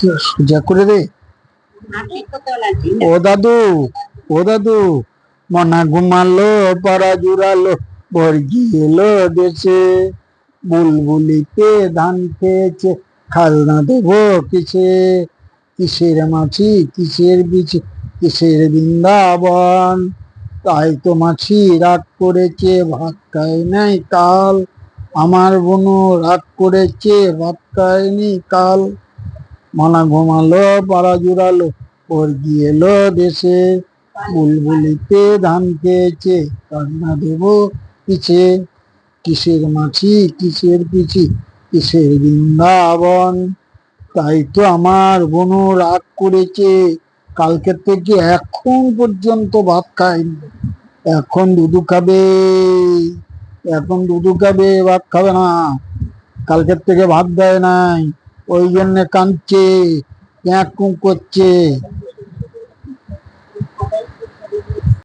সোজা করে দে। ও দাদু ও দাদু, মনা ঘুমালো, পাড়া জুড়ালো বর্গি এলো দেশে। বুলবুলিতে ধান খেয়েছে খালনা দেবো কিসে? কিসের মাছি, কিসের বিচ কিসের বৃন্দাবন? তাই তো মাছি রাগ করেছে, ভাত খায় নাই কাল। আমার বোনু রাগ করেছে, ভাত খায়নি কাল। মানা ঘুমালো, পাড়া জুড়ালো ওর গিয়েলো দেশে। বুলবুলিতে ধান খেয়েছে, কান্না দেব পিছে। কিসের মাছি, কিসের পিছি, কিসের বৃন্দাবন? তাই তো আমার বোনু রাগ করেছে। কালকের থেকে এখন পর্যন্ত ভাত খায়নি এখন দুধু খাবে। এখন দুধু খাবে, ভাত খাবে না। কালকের থেকে ভাত দেয় নাই। ওই জন্য কাঁদছে ক্যাঁক করছে।